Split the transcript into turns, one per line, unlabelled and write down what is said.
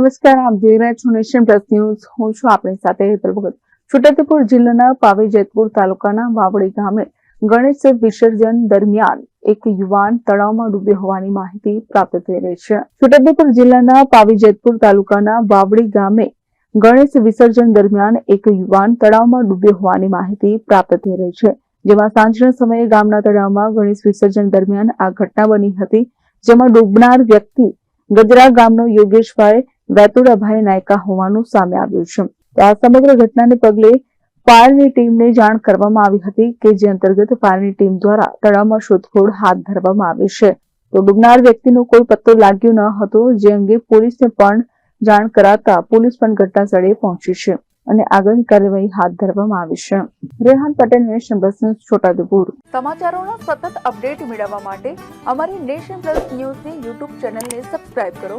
નમસ્કાર, આપ જોઈ રહ્યા છો નેશન પ્લસ ન્યૂઝ. હું છું આપણી સાથે હેતલ ભગત. છોટાઉદેપુર જિલ્લાના પાવી જેતપુર તાલુકાના વાવડી ગામે ગણેશ વિસર્જન દરમિયાન એક યુવાન તળાવમાં ડૂબ્યો હોવાની માહિતી પ્રાપ્ત થઈ રહી છે. છોટાઉદેપુર જિલ્લાના પાવી જેતપુર તાલુકાના વાવડી ગામે ગણેશ વિસર્જન દરમિયાન એક યુવાન તળાવમાં ડૂબ્યો હોવાની માહિતી પ્રાપ્ત થઈ રહી છે. જેમાં સાંજના સમયે ગામના તળાવમાં ગણેશ વિસર્જન દરમિયાન આ ઘટના બની હતી, જેમાં ડૂબનાર વ્યક્તિ ગજરા ગામનો યોગેશભાઈ વેતુડાભાઈ નાયકા હોવાનું સામે આવ્યું છે. તો આ સમગ્ર ઘટનાને પગલે ફાયરની ટીમને જાણ કરવામાં આવી હતી કે જે અંતર્ગત ફાયરની ટીમ દ્વારા તળાવમાં શોધખોળ હાથ ધરવામાં આવી છે. તો ડૂબનાર વ્યક્તિનો કોઈ પત્તો લાગ્યો ન હતો, જે અંગે પોલીસને પણ જાણ કરાતા પોલીસ પણ ઘટના સ્થળે પહોંચી છે અને આગળની કાર્યવાહી હાથ ધરવામાં આવી છે. Rehan Patel nation plus news, Chhota Udaipur.
સમાચારોનો સતત અપડેટ મેળવવા માટે અમારી નેશન પ્લસ ન્યૂઝની યુટ્યુબ ચેનલને સબસ્ક્રાઇબ કરો.